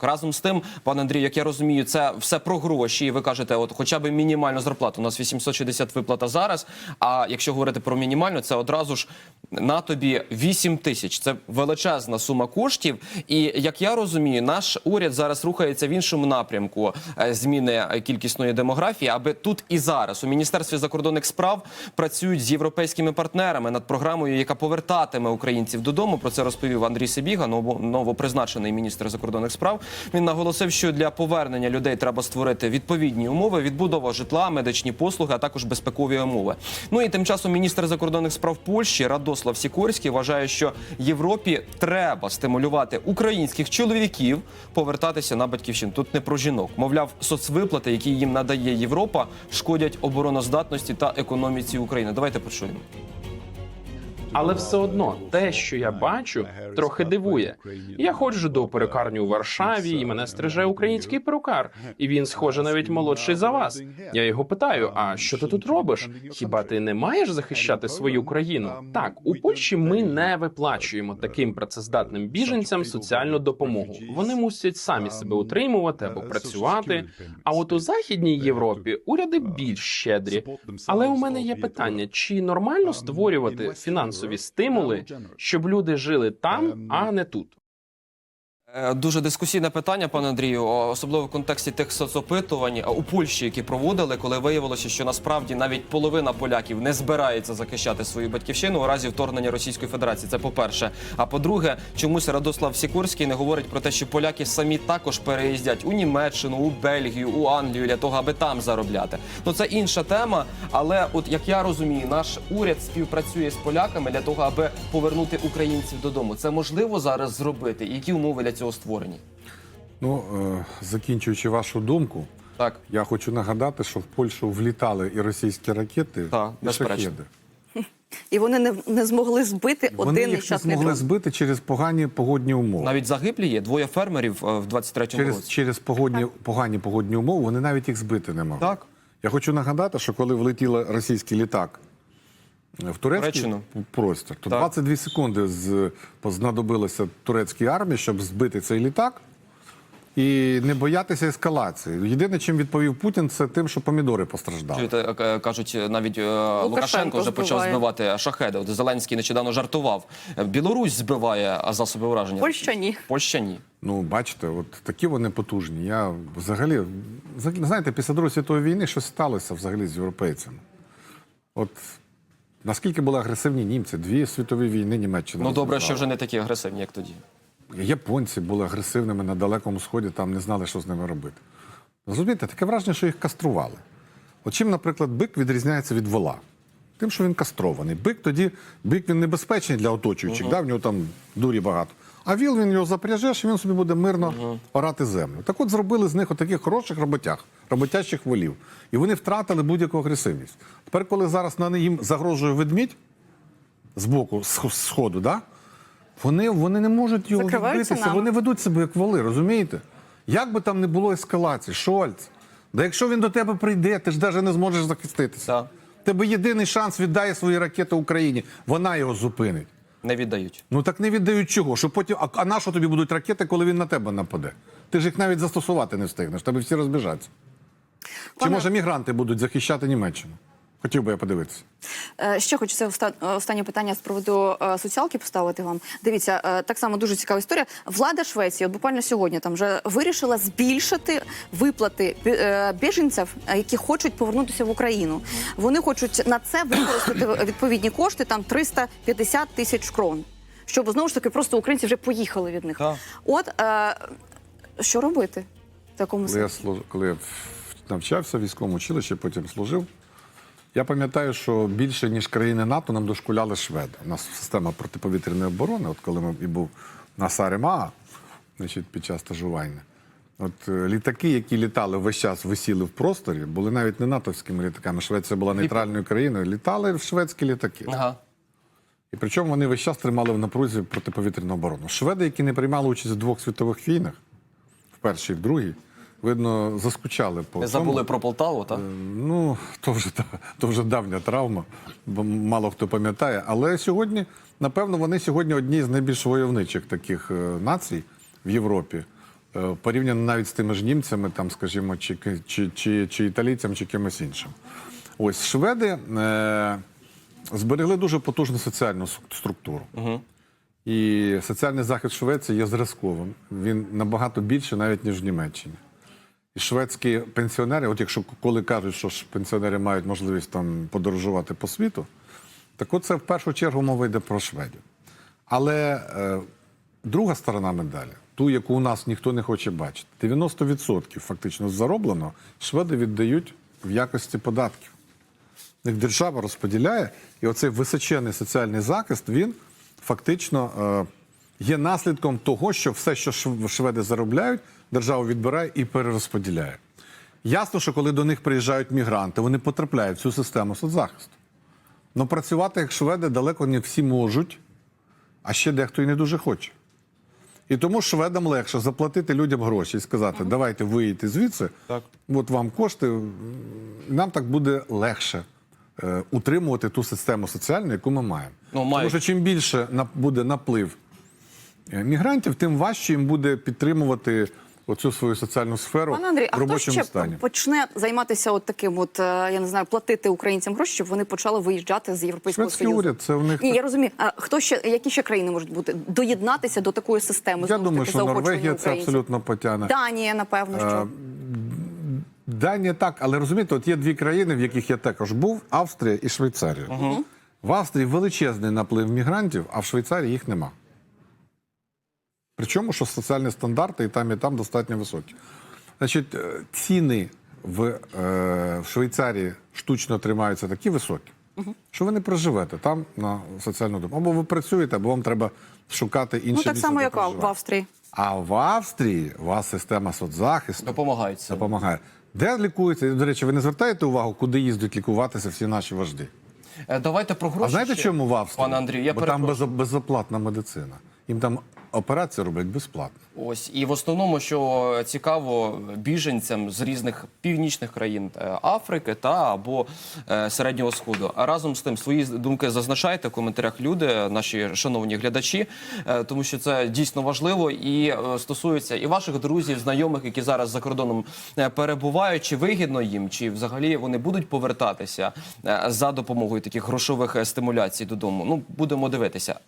Разом з тим, пане Андрію, як я розумію, це все про гроші. І ви кажете, от хоча б мінімальну зарплату. У нас 860 виплата зараз. А якщо говорити про мінімальну, це одразу ж на тобі 8 тисяч. Це величезна сума коштів. І як я розумію, наш уряд зараз рухається в іншому напрямку е, зміни кількісної демографії, аби тут і зараз у міністерстві закордонних справ працюють з європейськими партнерами над програмою, яка повертатиме українців додому. Про це розповів Андрій Сибіга, ново- новопризначений міністр закордонних справ. Він наголосив, що для повернення людей треба створити відповідні умови, відбудова житла, медичні послуги, а також безпекові умови. Ну і тим часом міністр закордонних справ Польщі Радослав Сікорський вважає, що Європі треба стимулювати українських чоловіків повертатися на батьківщину. Тут не про жінок. Мовляв, соцвиплати, які їм надає Європа, шкодять обороноздатності та економіці України. Давайте почуємо. Але все одно те, що я бачу, трохи дивує. Я ходжу до перукарні у Варшаві, і мене стриже український перукар, і він, схоже, навіть молодший за вас. Я його питаю: а що ти тут робиш? Хіба ти не маєш захищати свою країну? Так, у Польщі ми не виплачуємо таким працездатним біженцям соціальну допомогу. Вони мусять самі себе утримувати або працювати. А от у західній Європі уряди більш щедрі. Але у мене є питання: чи нормально створювати фінансові стимули, щоб люди жили там, а не тут? Е, Дуже дискусійне питання, пане Андрію, особливо в контексті тих соцопитувань е, у Польщі, які проводили, коли виявилося, що насправді навіть половина поляків не збирається захищати свою батьківщину у разі вторгнення Російської Федерації. Це по-перше. А по-друге, чомусь Радослав Сікорський не говорить про те, що поляки самі також переїздять у Німеччину, у Бельгію, у Англію для того, аби там заробляти. Ну це інша тема. Але, от як я розумію, наш уряд співпрацює з поляками для того, аби повернути українців додому. Це можливо зараз зробити? Які умови для створені? Ну, е, закінчуючи вашу думку, Так. я хочу нагадати, що в Польщу влітали і російські ракети, Так, і шахеди. І вони не, не змогли збити Вони один їх не змогли дрон. збити через погані погодні умови. Навіть загиблі є двоє фермерів е, в 23-му через, році. через погодні, погані погодні умови вони навіть їх збити не могли. Так. Я хочу нагадати, що коли влетів російський літак в турецький Туреччину. простір, то Так. 22 секунди з, знадобилося турецькій армії, щоб збити цей літак і не боятися ескалації. Єдине, чим відповів Путін, це тим, що помідори постраждали. Чуєте, е, кажуть, е, навіть е, Лукашенко вже почав збиває. збивати шахеди. От Зеленський нещодавно жартував. Білорусь збиває засоби ураження. Польща ні. Польща ні. Ну, бачите, от такі вони потужні. Я взагалі, знаєте, після Другої світової війни щось сталося взагалі з європейцями. От наскільки були агресивні німці, дві світові війни Німеччина. Ну добре, що вже не такі агресивні, як тоді. Японці були агресивними на Далекому Сході, там не знали, що з ними робити. Розумієте, таке враження, що їх кастрували. От чим, наприклад, бик відрізняється від вола? Тим, що він кастрований. Бик тоді бик він небезпечний для оточуючих, да, в нього там дурі багато. А віл він його запряжеш, і він собі буде мирно орати землю. Так от зробили з них отаких хороших роботяг, роботячих волів. І вони втратили будь-яку агресивність. Тепер, коли зараз на їм загрожує ведмідь з боку, з сходу, да? вони, вони не можуть його відбитися, вони ведуть себе як воли, розумієте? Як би там не було ескалації, Шольц, да якщо він до тебе прийде, ти ж навіть не зможеш захиститися. Так. Тебе єдиний шанс віддає свої ракети Україні, вона його зупинить. Не віддають. Ну так не віддають чого? Що потім, а, а на що тобі будуть ракети, коли він на тебе нападе? Ти ж їх навіть застосувати не встигнеш, тебе всі розбіжаться. Чи може мігранти будуть захищати Німеччину? Хотів би я подивитися. Е, Ще хочеться оста- е, останнє питання з приводу е, соціалки поставити вам. Дивіться, так само дуже цікава історія. Влада Швеції, от буквально сьогодні там вже вирішила збільшити виплати біженців, які хочуть повернутися в Україну. Вони хочуть на це використати відповідні кошти, там 350 тисяч крон. Щоб знову ж таки просто українці вже поїхали від них. Так. От що робити в такому Коли я, коли я навчався в військовому училищі, потім служив, я пам'ятаю, що більше, ніж країни НАТО, нам дошкуляли шведи. У нас система протиповітряної оборони, от коли ми і був на Сарема, значить, під час стажування. От е, літаки, які літали весь час, висіли в просторі, були навіть не натовськими літаками. Швеція була нейтральною країною. Літали в шведські літаки. Ага. І причому вони весь час тримали в напрузі протиповітряну оборону. Шведи, які не приймали участь у двох світових війнах, в першій і в другій, видно, заскучали по забули про Полтаву, так? Ну, то вже, то вже давня травма, бо мало хто пам'ятає. Але сьогодні, напевно, вони сьогодні одні з найбільш войовничих таких е, націй в Європі. е, порівняно навіть з тими ж німцями, там, скажімо, чи, чи, чи, чи італійцям, чи кимось іншим. Ось шведи е, зберегли дуже потужну соціальну структуру. І соціальний захист Швеції є зразковим. Він набагато більше навіть ніж в Німеччині. Шведські пенсіонери, от якщо коли кажуть, що ж пенсіонери мають можливість там подорожувати по світу, так от це в першу чергу мова йде про шведів. Але е, друга сторона медалі, ту, яку у нас ніхто не хоче бачити, 90% фактично зароблено шведи віддають в якості податків. Їх держава розподіляє, і оцей височений соціальний захист він фактично е, є наслідком того, що все, що шведи заробляють, держава відбирає і перерозподіляє. Ясно, що коли до них приїжджають мігранти, вони потрапляють в цю систему соцзахисту. Ну працювати як шведи далеко не всі можуть, а ще дехто і не дуже хоче. І тому шведам легше заплатити людям гроші і сказати, давайте виїдьте звідси, Так. от вам кошти, нам так буде легше е, утримувати ту систему соціальну, яку ми маємо. Ну, Тому що чим більше буде наплив мігрантів, тим важче їм буде підтримувати оцю свою соціальну сферу Пане Андрій, в а хто робочому ще стані. почне займатися от таким, от е, я не знаю, платити українцям гроші, щоб вони почали виїжджати з європейського Шведський союзу? уряд, це в них Ні, я розумію. А хто ще які ще країни можуть бути доєднатися до такої системи? Я думаю, таки, що Норвегія це абсолютно потягне. Данія, напевно, що Е, Данія так, але розумієте, от є дві країни, в яких я також був: Австрія і Швейцарія. В Австрії величезний наплив мігрантів, а в Швейцарії їх нема. Причому, що соціальні стандарти і там, і там достатньо високі. Значить, е, ціни в, е, в Швейцарії штучно тримаються такі високі, що ви не проживете там на соціальну допомогу. Або ви працюєте, або вам треба шукати інше ну так місце, само, як в. Австрії. А в Австрії у вас система соцзахисту Допомагають допомагає. Де лікується? До речі, ви не звертаєте увагу, куди їздять лікуватися всі наші вожді? Е, Давайте про гроші. А знаєте, ще. чому в Австрії? Пане Андрію, я Бо там перепрошую. безо- безоплатна медицина. Їм там операції роблять безплатно. Ось і в основному, що цікаво біженцям з різних північних країн е, Африки та або е, середнього сходу. А разом з тим свої думки зазначайте в коментарях люди, наші шановні глядачі, е, тому що це дійсно важливо і стосується і ваших друзів, знайомих, які зараз за кордоном перебувають. Чи вигідно їм, чи взагалі вони будуть повертатися за допомогою таких грошових стимуляцій додому? Ну будемо дивитися.